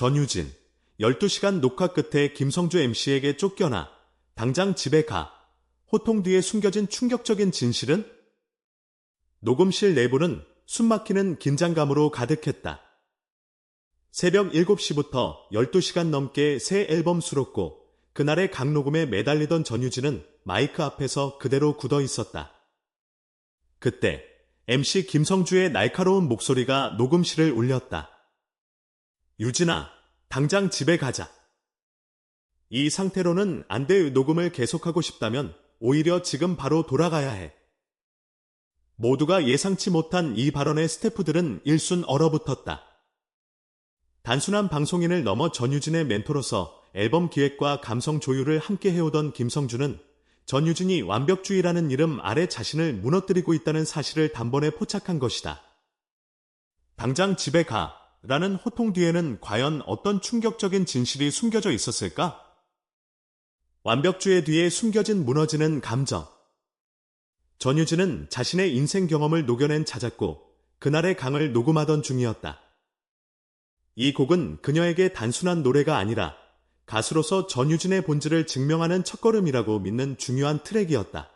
전유진. 12시간 녹화 끝에 김성주 MC에게 쫓겨나 당장 집에 가. 호통 뒤에 숨겨진 충격적인 진실은? 녹음실 내부는 숨막히는 긴장감으로 가득했다. 새벽 7시부터 12시간 넘게 새 앨범 수록고 그날의 강녹음에 매달리던 전유진은 마이크 앞에서 그대로 굳어 있었다. 그때 MC 김성주의 날카로운 목소리가 녹음실을 울렸다. 유진아, 당장 집에 가자. 이 상태로는 안돼 녹음을 계속하고 싶다면 오히려 지금 바로 돌아가야 해. 모두가 예상치 못한 이 발언에 스태프들은 일순 얼어붙었다. 단순한 방송인을 넘어 전유진의 멘토로서 앨범 기획과 감성 조율을 함께 해오던 김성주는 전유진이 완벽주의라는 이름 아래 자신을 무너뜨리고 있다는 사실을 단번에 포착한 것이다. 당장 집에 가 라는 호통 뒤에는 과연 어떤 충격적인 진실이 숨겨져 있었을까? 완벽주의 뒤에 숨겨진 무너지는 감정. 전유진은 자신의 인생 경험을 녹여낸 자작곡, 그날의 강을 녹음하던 중이었다. 이 곡은 그녀에게 단순한 노래가 아니라 가수로서 전유진의 본질을 증명하는 첫걸음이라고 믿는 중요한 트랙이었다.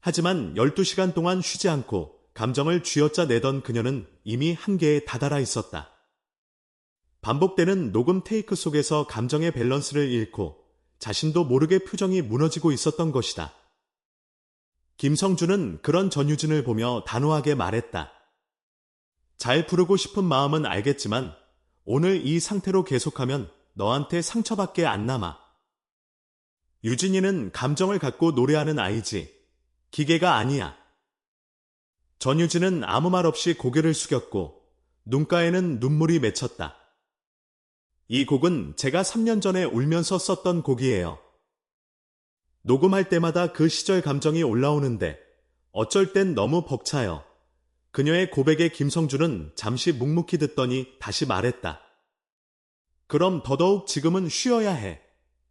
하지만 12시간 동안 쉬지 않고 감정을 쥐어짜 내던 그녀는 이미 한계에 다다라 있었다. 반복되는 녹음 테이크 속에서 감정의 밸런스를 잃고 자신도 모르게 표정이 무너지고 있었던 것이다. 김성주는 그런 전유진을 보며 단호하게 말했다. 잘 부르고 싶은 마음은 알겠지만 오늘 이 상태로 계속하면 너한테 상처밖에 안 남아. 유진이는 감정을 갖고 노래하는 아이지. 기계가 아니야. 전유진은 아무 말 없이 고개를 숙였고 눈가에는 눈물이 맺혔다. 이 곡은 제가 3년 전에 울면서 썼던 곡이에요. 녹음할 때마다 그 시절 감정이 올라오는데 어쩔 땐 너무 벅차요. 그녀의 고백에 김성주는 잠시 묵묵히 듣더니 다시 말했다. 그럼 더더욱 지금은 쉬어야 해.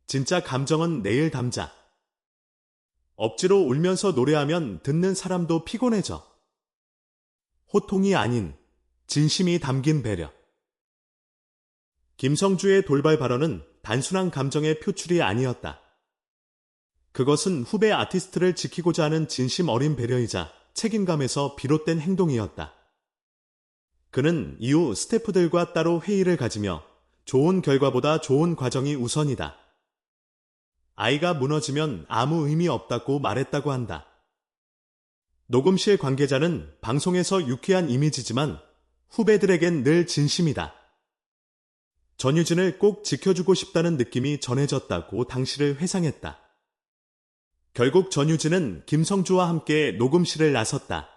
진짜 감정은 내일 담자. 억지로 울면서 노래하면 듣는 사람도 피곤해져. 호통이 아닌 진심이 담긴 배려. 김성주의 돌발 발언은 단순한 감정의 표출이 아니었다. 그것은 후배 아티스트를 지키고자 하는 진심 어린 배려이자 책임감에서 비롯된 행동이었다. 그는 이후 스태프들과 따로 회의를 가지며 좋은 결과보다 좋은 과정이 우선이다. 아이가 무너지면 아무 의미 없다고 말했다고 한다. 녹음실 관계자는 방송에서 유쾌한 이미지지만 후배들에겐 늘 진심이다. 전유진을 꼭 지켜주고 싶다는 느낌이 전해졌다고 당시를 회상했다. 결국 전유진은 김성주와 함께 녹음실을 나섰다.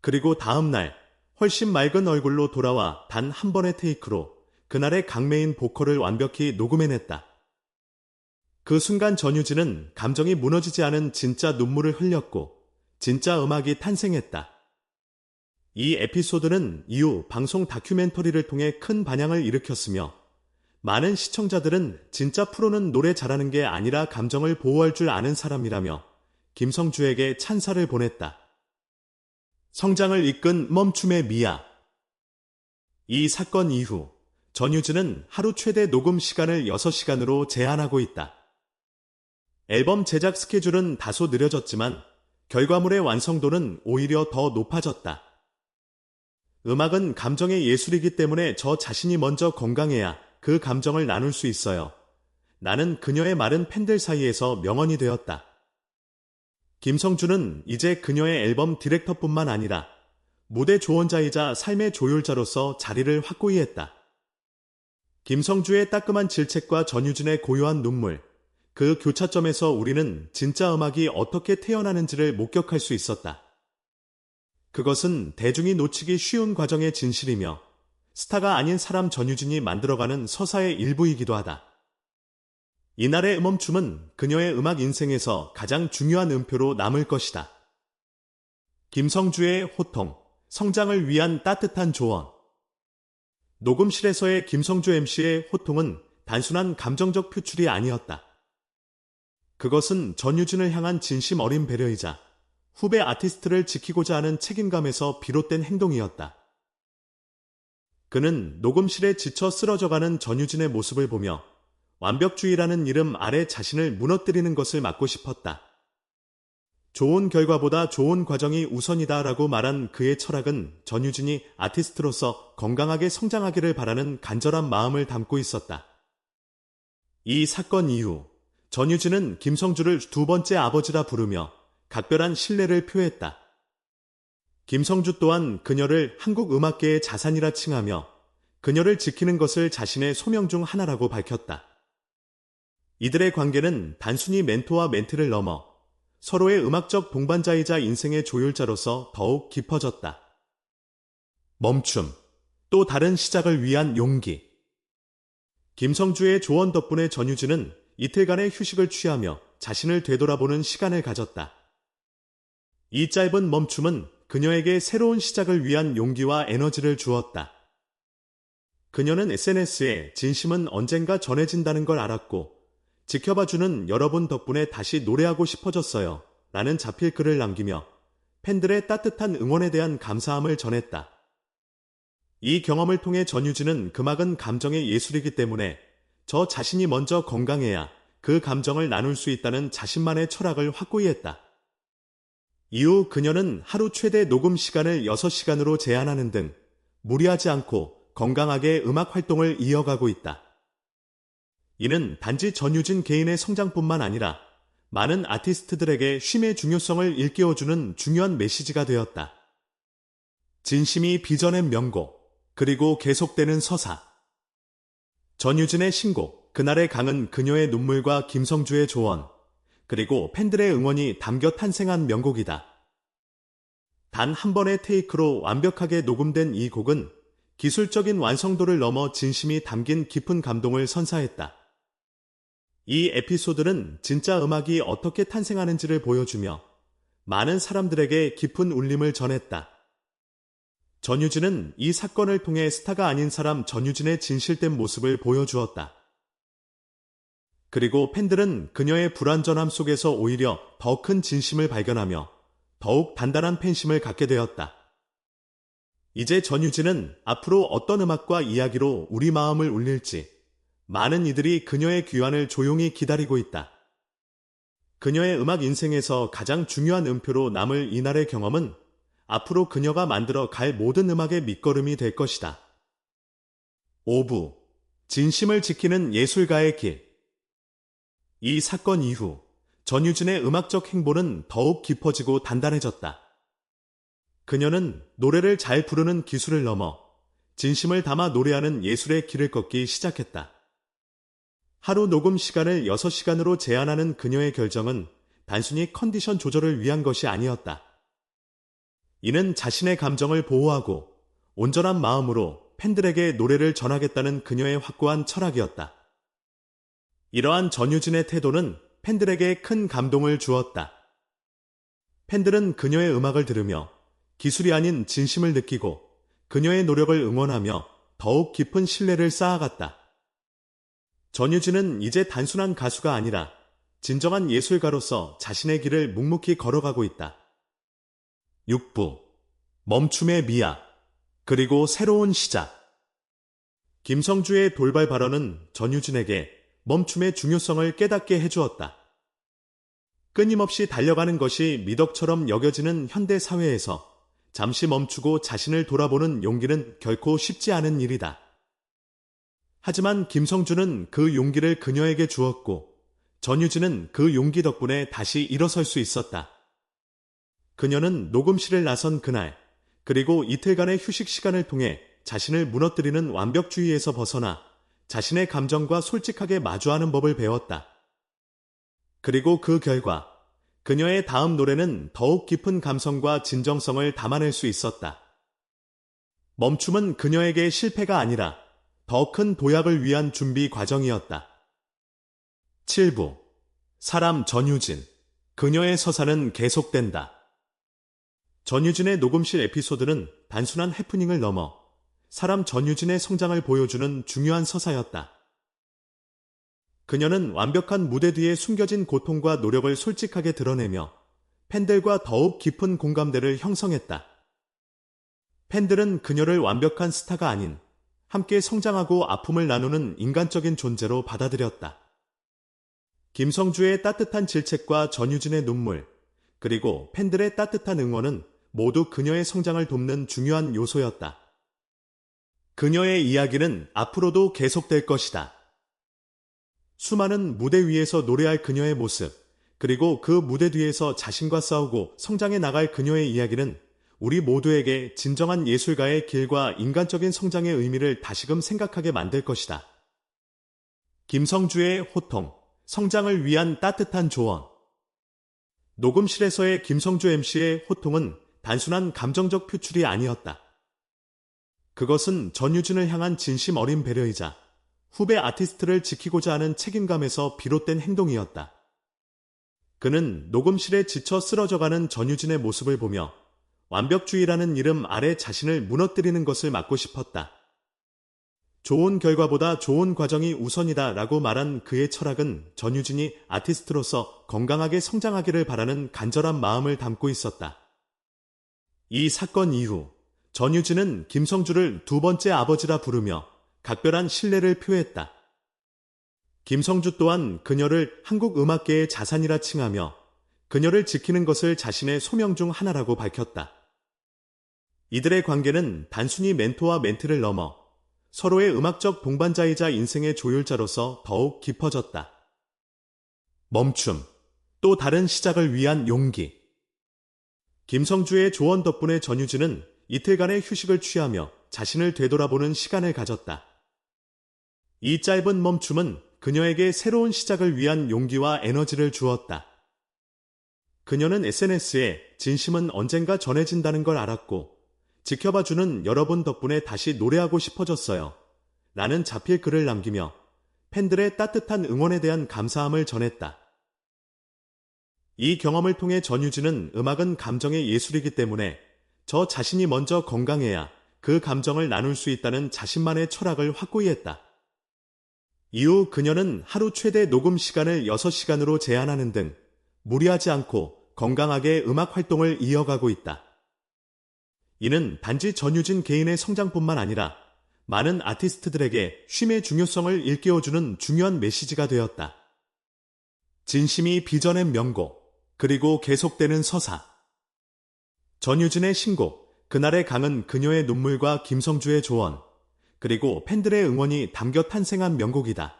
그리고 다음 날 훨씬 맑은 얼굴로 돌아와 단 한 번의 테이크로 그날의 강매인 보컬을 완벽히 녹음해냈다. 그 순간 전유진은 감정이 무너지지 않은 진짜 눈물을 흘렸고 진짜 음악이 탄생했다. 이 에피소드는 이후 방송 다큐멘터리를 통해 큰 반향을 일으켰으며 많은 시청자들은 진짜 프로는 노래 잘하는 게 아니라 감정을 보호할 줄 아는 사람이라며 김성주에게 찬사를 보냈다. 성장을 이끈 멈춤의 미아. 이 사건 이후 전유진은 하루 최대 녹음 시간을 6시간으로 제한하고 있다. 앨범 제작 스케줄은 다소 느려졌지만 결과물의 완성도는 오히려 더 높아졌다. 음악은 감정의 예술이기 때문에 저 자신이 먼저 건강해야 그 감정을 나눌 수 있어요. 나는 그녀의 말은 팬들 사이에서 명언이 되었다. 김성주는 이제 그녀의 앨범 디렉터뿐만 아니라 무대 조언자이자 삶의 조율자로서 자리를 확고히 했다. 김성주의 따끔한 질책과 전유진의 고요한 눈물, 그 교차점에서 우리는 진짜 음악이 어떻게 태어나는지를 목격할 수 있었다. 그것은 대중이 놓치기 쉬운 과정의 진실이며 스타가 아닌 사람 전유진이 만들어가는 서사의 일부이기도 하다. 이날의 음멈춤은 그녀의 음악 인생에서 가장 중요한 음표로 남을 것이다. 김성주의 호통, 성장을 위한 따뜻한 조언. 녹음실에서의 김성주 MC의 호통은 단순한 감정적 표출이 아니었다. 그것은 전유진을 향한 진심 어린 배려이자 후배 아티스트를 지키고자 하는 책임감에서 비롯된 행동이었다. 그는 녹음실에 지쳐 쓰러져가는 전유진의 모습을 보며 완벽주의라는 이름 아래 자신을 무너뜨리는 것을 막고 싶었다. 좋은 결과보다 좋은 과정이 우선이다 라고 말한 그의 철학은 전유진이 아티스트로서 건강하게 성장하기를 바라는 간절한 마음을 담고 있었다. 이 사건 이후 전유진은 김성주를 두 번째 아버지라 부르며 각별한 신뢰를 표했다. 김성주 또한 그녀를 한국 음악계의 자산이라 칭하며 그녀를 지키는 것을 자신의 소명 중 하나라고 밝혔다. 이들의 관계는 단순히 멘토와 멘트를 넘어 서로의 음악적 동반자이자 인생의 조율자로서 더욱 깊어졌다. 멈춤. 또 다른 시작을 위한 용기. 김성주의 조언 덕분에 전유진은 이틀간의 휴식을 취하며 자신을 되돌아보는 시간을 가졌다. 이 짧은 멈춤은 그녀에게 새로운 시작을 위한 용기와 에너지를 주었다. 그녀는 SNS에 진심은 언젠가 전해진다는 걸 알았고 지켜봐주는 여러분 덕분에 다시 노래하고 싶어졌어요. 라는 자필 글을 남기며 팬들의 따뜻한 응원에 대한 감사함을 전했다. 이 경험을 통해 전유진은 금악은 감정의 예술이기 때문에 저 자신이 먼저 건강해야 그 감정을 나눌 수 있다는 자신만의 철학을 확고히 했다. 이후 그녀는 하루 최대 녹음 시간을 6시간으로 제한하는 등 무리하지 않고 건강하게 음악 활동을 이어가고 있다. 이는 단지 전유진 개인의 성장뿐만 아니라 많은 아티스트들에게 쉼의 중요성을 일깨워주는 중요한 메시지가 되었다. 진심이 빚어낸 명곡, 그리고 계속되는 서사. 전유진의 신곡, 그날의 강은 그녀의 눈물과 김성주의 조언, 그리고 팬들의 응원이 담겨 탄생한 명곡이다. 단 한 번의 테이크로 완벽하게 녹음된 이 곡은 기술적인 완성도를 넘어 진심이 담긴 깊은 감동을 선사했다. 이 에피소드는 진짜 음악이 어떻게 탄생하는지를 보여주며 많은 사람들에게 깊은 울림을 전했다. 전유진은 이 사건을 통해 스타가 아닌 사람 전유진의 진실된 모습을 보여주었다. 그리고 팬들은 그녀의 불완전함 속에서 오히려 더 큰 진심을 발견하며 더욱 단단한 팬심을 갖게 되었다. 이제 전유진은 앞으로 어떤 음악과 이야기로 우리 마음을 울릴지 많은 이들이 그녀의 귀환을 조용히 기다리고 있다. 그녀의 음악 인생에서 가장 중요한 음표로 남을 이날의 경험은 앞으로 그녀가 만들어 갈 모든 음악의 밑거름이 될 것이다. 5부 진심을 지키는 예술가의 길. 이 사건 이후 전유진의 음악적 행보는 더욱 깊어지고 단단해졌다. 그녀는 노래를 잘 부르는 기술을 넘어 진심을 담아 노래하는 예술의 길을 걷기 시작했다. 하루 녹음 시간을 6시간으로 제한하는 그녀의 결정은 단순히 컨디션 조절을 위한 것이 아니었다. 이는 자신의 감정을 보호하고 온전한 마음으로 팬들에게 노래를 전하겠다는 그녀의 확고한 철학이었다. 이러한 전유진의 태도는 팬들에게 큰 감동을 주었다. 팬들은 그녀의 음악을 들으며 기술이 아닌 진심을 느끼고 그녀의 노력을 응원하며 더욱 깊은 신뢰를 쌓아갔다. 전유진은 이제 단순한 가수가 아니라 진정한 예술가로서 자신의 길을 묵묵히 걸어가고 있다. 6부 멈춤의 미학 그리고 새로운 시작 김성주의 돌발 발언은 전유진에게 멈춤의 중요성을 깨닫게 해주었다. 끊임없이 달려가는 것이 미덕처럼 여겨지는 현대 사회에서 잠시 멈추고 자신을 돌아보는 용기는 결코 쉽지 않은 일이다. 하지만 김성주는 그 용기를 그녀에게 주었고 전유진은 그 용기 덕분에 다시 일어설 수 있었다. 그녀는 녹음실을 나선 그날 그리고 이틀간의 휴식 시간을 통해 자신을 무너뜨리는 완벽주의에서 벗어나 자신의 감정과 솔직하게 마주하는 법을 배웠다. 그리고 그 결과 그녀의 다음 노래는 더욱 깊은 감성과 진정성을 담아낼 수 있었다. 멈춤은 그녀에게 실패가 아니라 더 큰 도약을 위한 준비 과정이었다. 7부 사람 전유진 그녀의 서사는 계속된다. 전유진의 녹음실 에피소드는 단순한 해프닝을 넘어 사람 전유진의 성장을 보여주는 중요한 서사였다. 그녀는 완벽한 무대 뒤에 숨겨진 고통과 노력을 솔직하게 드러내며 팬들과 더욱 깊은 공감대를 형성했다. 팬들은 그녀를 완벽한 스타가 아닌 함께 성장하고 아픔을 나누는 인간적인 존재로 받아들였다. 김성주의 따뜻한 질책과 전유진의 눈물, 그리고 팬들의 따뜻한 응원은 모두 그녀의 성장을 돕는 중요한 요소였다. 그녀의 이야기는 앞으로도 계속될 것이다. 수많은 무대 위에서 노래할 그녀의 모습, 그리고 그 무대 뒤에서 자신과 싸우고 성장해 나갈 그녀의 이야기는 우리 모두에게 진정한 예술가의 길과 인간적인 성장의 의미를 다시금 생각하게 만들 것이다. 김성주의 호통, 성장을 위한 따뜻한 조언. 녹음실에서의 김성주 MC의 호통은 단순한 감정적 표출이 아니었다. 그것은 전유진을 향한 진심 어린 배려이자 후배 아티스트를 지키고자 하는 책임감에서 비롯된 행동이었다. 그는 녹음실에 지쳐 쓰러져가는 전유진의 모습을 보며 완벽주의라는 이름 아래 자신을 무너뜨리는 것을 막고 싶었다. 좋은 결과보다 좋은 과정이 우선이다 라고 말한 그의 철학은 전유진이 아티스트로서 건강하게 성장하기를 바라는 간절한 마음을 담고 있었다. 이 사건 이후 전유진은 김성주를 두 번째 아버지라 부르며 각별한 신뢰를 표했다. 김성주 또한 그녀를 한국 음악계의 자산이라 칭하며 그녀를 지키는 것을 자신의 소명 중 하나라고 밝혔다. 이들의 관계는 단순히 멘토와 멘트를 넘어 서로의 음악적 동반자이자 인생의 조율자로서 더욱 깊어졌다. 멈춤. 또 다른 시작을 위한 용기. 김성주의 조언 덕분에 전유진은 이틀간의 휴식을 취하며 자신을 되돌아보는 시간을 가졌다. 이 짧은 멈춤은 그녀에게 새로운 시작을 위한 용기와 에너지를 주었다. 그녀는 SNS에 진심은 언젠가 전해진다는 걸 알았고 지켜봐주는 여러분 덕분에 다시 노래하고 싶어졌어요. 라는 자필 글을 남기며 팬들의 따뜻한 응원에 대한 감사함을 전했다. 이 경험을 통해 전유진은 음악은 감정의 예술이기 때문에 저 자신이 먼저 건강해야 그 감정을 나눌 수 있다는 자신만의 철학을 확고히 했다. 이후 그녀는 하루 최대 녹음 시간을 6시간으로 제한하는 등 무리하지 않고 건강하게 음악 활동을 이어가고 있다. 이는 단지 전유진 개인의 성장뿐만 아니라 많은 아티스트들에게 쉼의 중요성을 일깨워주는 중요한 메시지가 되었다. 진심이 빚어낸 명곡, 그리고 계속되는 서사. 전유진의 신곡, 그날의 강은 그녀의 눈물과 김성주의 조언, 그리고 팬들의 응원이 담겨 탄생한 명곡이다.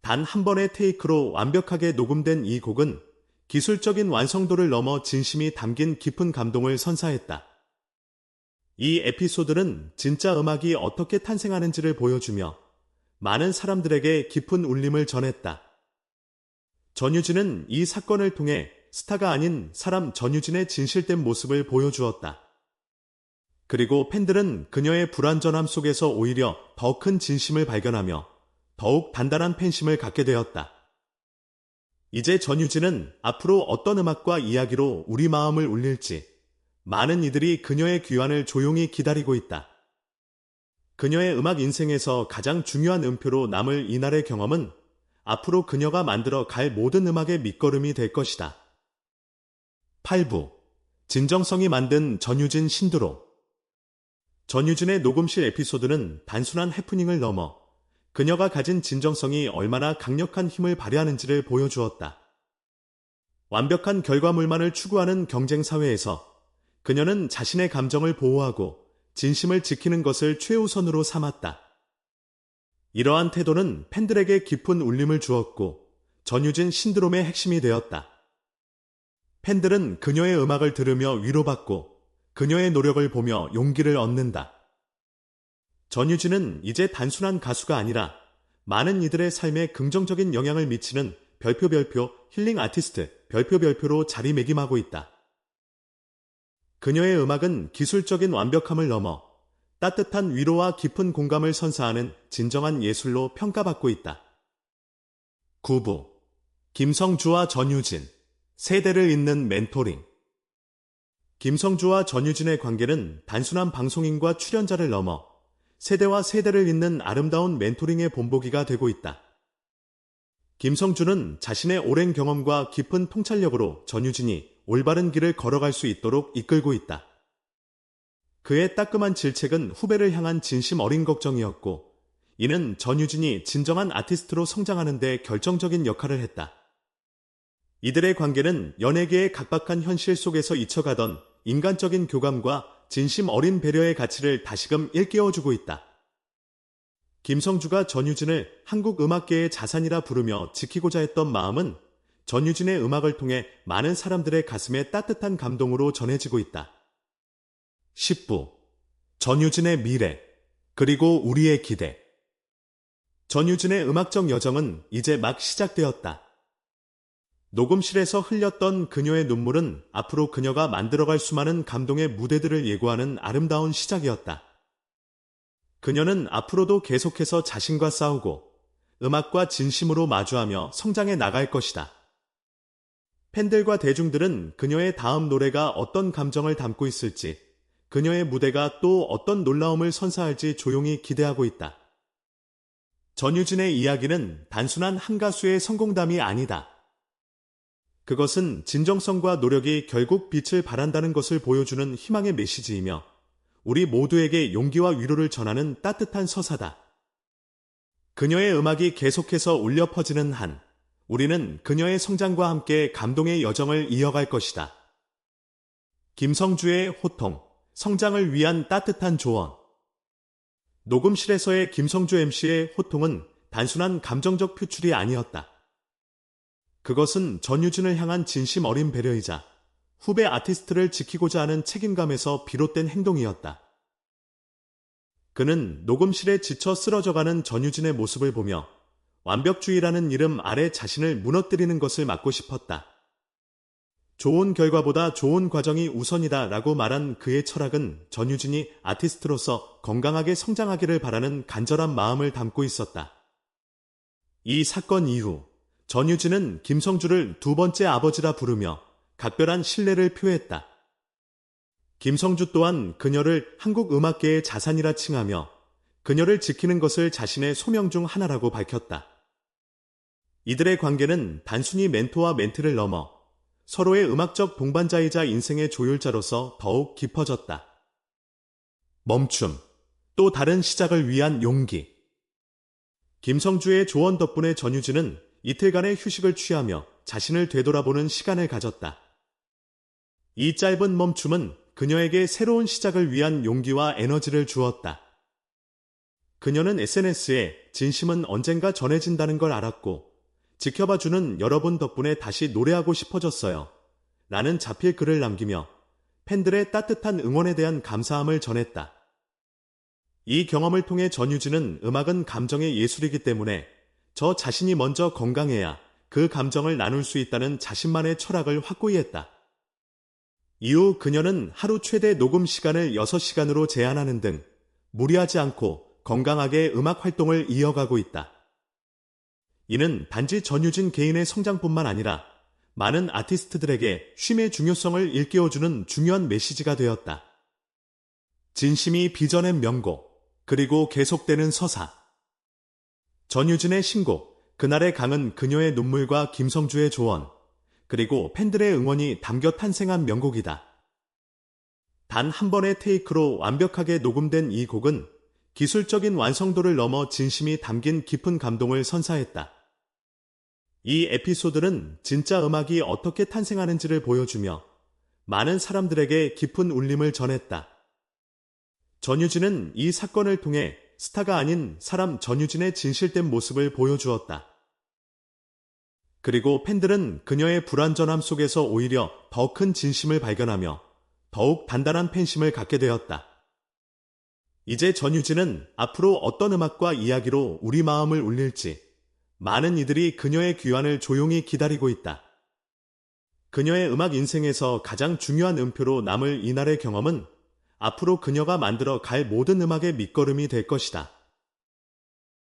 단 한 번의 테이크로 완벽하게 녹음된 이 곡은 기술적인 완성도를 넘어 진심이 담긴 깊은 감동을 선사했다. 이 에피소드는 진짜 음악이 어떻게 탄생하는지를 보여주며 많은 사람들에게 깊은 울림을 전했다. 전유진은 이 사건을 통해 스타가 아닌 사람 전유진의 진실된 모습을 보여주었다. 그리고 팬들은 그녀의 불완전함 속에서 오히려 더 큰 진심을 발견하며 더욱 단단한 팬심을 갖게 되었다. 이제 전유진은 앞으로 어떤 음악과 이야기로 우리 마음을 울릴지 많은 이들이 그녀의 귀환을 조용히 기다리고 있다. 그녀의 음악 인생에서 가장 중요한 음표로 남을 이날의 경험은 앞으로 그녀가 만들어 갈 모든 음악의 밑거름이 될 것이다. 8부 진정성이 만든 전유진 신드로 전유진의 녹음실 에피소드는 단순한 해프닝을 넘어 그녀가 가진 진정성이 얼마나 강력한 힘을 발휘하는지를 보여주었다. 완벽한 결과물만을 추구하는 경쟁 사회에서 그녀는 자신의 감정을 보호하고 진심을 지키는 것을 최우선으로 삼았다. 이러한 태도는 팬들에게 깊은 울림을 주었고 전유진 신드롬의 핵심이 되었다. 팬들은 그녀의 음악을 들으며 위로받고 그녀의 노력을 보며 용기를 얻는다. 전유진은 이제 단순한 가수가 아니라 많은 이들의 삶에 긍정적인 영향을 미치는 별표 별표 힐링 아티스트 별표 별표로 자리매김하고 있다. 그녀의 음악은 기술적인 완벽함을 넘어 따뜻한 위로와 깊은 공감을 선사하는 진정한 예술로 평가받고 있다. 9부 김성주와 전유진 세대를 잇는 멘토링 김성주와 전유진의 관계는 단순한 방송인과 출연자를 넘어 세대와 세대를 잇는 아름다운 멘토링의 본보기가 되고 있다. 김성주는 자신의 오랜 경험과 깊은 통찰력으로 전유진이 올바른 길을 걸어갈 수 있도록 이끌고 있다. 그의 따끔한 질책은 후배를 향한 진심 어린 걱정이었고, 이는 전유진이 진정한 아티스트로 성장하는 데 결정적인 역할을 했다. 이들의 관계는 연예계의 각박한 현실 속에서 잊혀가던 인간적인 교감과 진심 어린 배려의 가치를 다시금 일깨워주고 있다. 김성주가 전유진을 한국 음악계의 자산이라 부르며 지키고자 했던 마음은 전유진의 음악을 통해 많은 사람들의 가슴에 따뜻한 감동으로 전해지고 있다. 10부 전유진의 미래 그리고 우리의 기대 전유진의 음악적 여정은 이제 막 시작되었다. 녹음실에서 흘렸던 그녀의 눈물은 앞으로 그녀가 만들어갈 수많은 감동의 무대들을 예고하는 아름다운 시작이었다. 그녀는 앞으로도 계속해서 자신과 싸우고 음악과 진심으로 마주하며 성장해 나갈 것이다. 팬들과 대중들은 그녀의 다음 노래가 어떤 감정을 담고 있을지, 그녀의 무대가 또 어떤 놀라움을 선사할지 조용히 기대하고 있다. 전유진의 이야기는 단순한 한 가수의 성공담이 아니다. 그것은 진정성과 노력이 결국 빛을 발한다는 것을 보여주는 희망의 메시지이며 우리 모두에게 용기와 위로를 전하는 따뜻한 서사다. 그녀의 음악이 계속해서 울려 퍼지는 한 우리는 그녀의 성장과 함께 감동의 여정을 이어갈 것이다. 김성주의 호통, 성장을 위한 따뜻한 조언. 녹음실에서의 김성주 MC의 호통은 단순한 감정적 표출이 아니었다. 그것은 전유진을 향한 진심 어린 배려이자 후배 아티스트를 지키고자 하는 책임감에서 비롯된 행동이었다. 그는 녹음실에 지쳐 쓰러져가는 전유진의 모습을 보며 완벽주의라는 이름 아래 자신을 무너뜨리는 것을 막고 싶었다. 좋은 결과보다 좋은 과정이 우선이다 라고 말한 그의 철학은 전유진이 아티스트로서 건강하게 성장하기를 바라는 간절한 마음을 담고 있었다. 이 사건 이후 전유진은 김성주를 두 번째 아버지라 부르며 각별한 신뢰를 표했다. 김성주 또한 그녀를 한국 음악계의 자산이라 칭하며 그녀를 지키는 것을 자신의 소명 중 하나라고 밝혔다. 이들의 관계는 단순히 멘토와 멘트를 넘어 서로의 음악적 동반자이자 인생의 조율자로서 더욱 깊어졌다. 멈춤. 또 다른 시작을 위한 용기. 김성주의 조언 덕분에 전유진은 이틀간의 휴식을 취하며 자신을 되돌아보는 시간을 가졌다. 이 짧은 멈춤은 그녀에게 새로운 시작을 위한 용기와 에너지를 주었다. 그녀는 SNS에 진심은 언젠가 전해진다는 걸 알았고 지켜봐주는 여러분 덕분에 다시 노래하고 싶어졌어요. 라는 자필 글을 남기며 팬들의 따뜻한 응원에 대한 감사함을 전했다. 이 경험을 통해 전유진은 음악은 감정의 예술이기 때문에 저 자신이 먼저 건강해야 그 감정을 나눌 수 있다는 자신만의 철학을 확고히 했다. 이후 그녀는 하루 최대 녹음 시간을 6시간으로 제한하는 등 무리하지 않고 건강하게 음악 활동을 이어가고 있다. 이는 단지 전유진 개인의 성장뿐만 아니라 많은 아티스트들에게 쉼의 중요성을 일깨워주는 중요한 메시지가 되었다. 진심이 빚어낸 명곡, 그리고 계속되는 서사. 전유진의 신곡, 그날의 강은 그녀의 눈물과 김성주의 조언, 그리고 팬들의 응원이 담겨 탄생한 명곡이다. 단 한 번의 테이크로 완벽하게 녹음된 이 곡은 기술적인 완성도를 넘어 진심이 담긴 깊은 감동을 선사했다. 이 에피소드는 진짜 음악이 어떻게 탄생하는지를 보여주며 많은 사람들에게 깊은 울림을 전했다. 전유진은 이 사건을 통해 스타가 아닌 사람 전유진의 진실된 모습을 보여주었다. 그리고 팬들은 그녀의 불완전함 속에서 오히려 더 큰 진심을 발견하며 더욱 단단한 팬심을 갖게 되었다. 이제 전유진은 앞으로 어떤 음악과 이야기로 우리 마음을 울릴지 많은 이들이 그녀의 귀환을 조용히 기다리고 있다. 그녀의 음악 인생에서 가장 중요한 음표로 남을 이날의 경험은 앞으로 그녀가 만들어 갈 모든 음악의 밑거름이 될 것이다.